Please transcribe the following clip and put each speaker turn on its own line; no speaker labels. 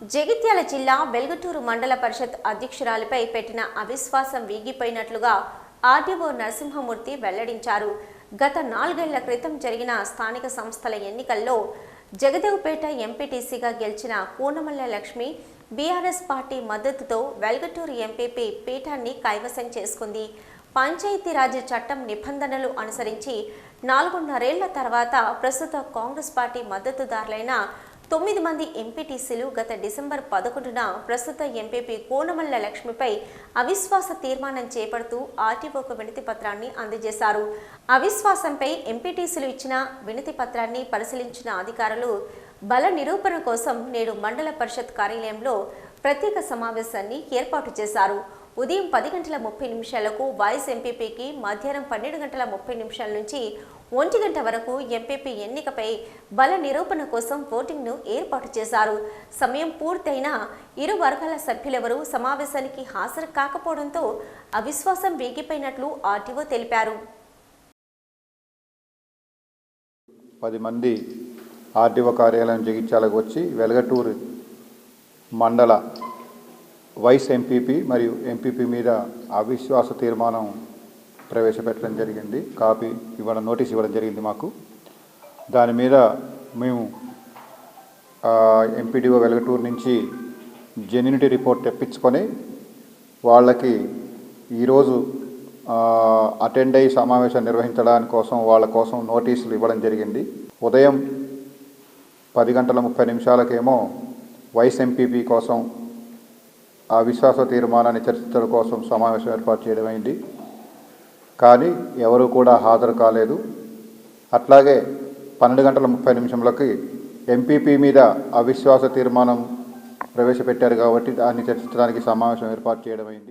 జగిత్యాల జిల్లా వెల్గటూరు మండల పరిషత్ అధ్యక్షురాలిపై పెట్టిన అవిశ్వాసం వీగిపోయినట్లుగా ఆర్డీఓ నరసింహమూర్తి వెల్లడించారు. గత నాలుగేళ్ళ క్రితం జరిగిన స్థానిక సంస్థల ఎన్నికల్లో జగదేవ్పేట ఎంపీటీసీగా గెలిచిన కూనమల్ల లక్ష్మి బీఆర్ఎస్ పార్టీ మద్దతుతో వెల్గటూరు ఎంపీపీ పీఠాన్ని కైవసం చేసుకుంది. పంచాయతీరాజ్ చట్టం నిబంధనలు అనుసరించి నాలుగున్నరేళ్ళ తర్వాత ప్రస్తుత కాంగ్రెస్ పార్టీ మద్దతుదారులైన తొమ్మిది మంది ఎంపీటీసీలు గత డిసెంబర్ పదకొండున ప్రస్తుత ఎంపీపీ కోనమల్ల లక్ష్మిపై అవిశ్వాస తీర్మానం చేపడుతూ ఆర్టీఓకు వినతి పత్రాన్ని అందజేశారు. అవిశ్వాసంపై ఎంపీటీసీలు ఇచ్చిన వినతి పత్రాన్ని పరిశీలించిన అధికారులు బల నిరూపణ కోసం నేడు మండల పరిషత్ కార్యాలయంలో ప్రత్యేక సమావేశాన్ని ఏర్పాటు చేశారు. ఉదయం పది గంటల ముప్పై నిమిషాలకు వాయిస్ ఎంపీపీకి మధ్యాహ్నం పన్నెండు గంటల ముప్పై నిమిషాల నుంచి ఒంటి గంట వరకు ఎంపీపీ ఎన్నికపై బల నిరూపణ కోసం ఓటింగ్ను ఏర్పాటు చేశారు. సమయం పూర్తయిన ఇరు వర్గాల సభ్యులెవరూ సమావేశానికి హాజరు కాకపోవడంతో అవిశ్వాసం వేగిపోయినట్లు ఆర్టీఓ తెలిపారు.
పది మంది ఆర్టీఓ కార్యాలయం జగిత్యాలకు వచ్చి వెలగటూరు మండల వైస్ ఎంపీపీ మరియు ఎంపీపీ మీద అవిశ్వాస తీర్మానం ప్రవేశపెట్టడం జరిగింది. కాపీ ఇవ్వడం నోటీస్ ఇవ్వడం జరిగింది మాకు. దాని మీద మేము ఎంపీడీఓ వెలగటూరు నుంచి జెన్యునిటీ రిపోర్ట్ తెప్పించుకొని వాళ్ళకి ఈరోజు అటెండ్ అయ్యి సమావేశం నిర్వహించడానికి కోసం వాళ్ళ కోసం నోటీసులు ఇవ్వడం జరిగింది. ఉదయం పది గంటల ముప్పై నిమిషాలకేమో వైస్ ఎంపీపీ కోసం ఆ విశ్వాస తీర్మానాన్ని చర్చించడం కోసం సమావేశం ఏర్పాటు చేయడం అయింది. కానీ ఎవరు కూడా హాజరు కాలేదు. అట్లాగే పన్నెండు గంటల ముప్పై నిమిషంలకి ఎంపీపీ మీద అవిశ్వాస తీర్మానం ప్రవేశపెట్టారు కాబట్టి దాన్ని చర్చించడానికి సమావేశం ఏర్పాటు చేయడం అయింది.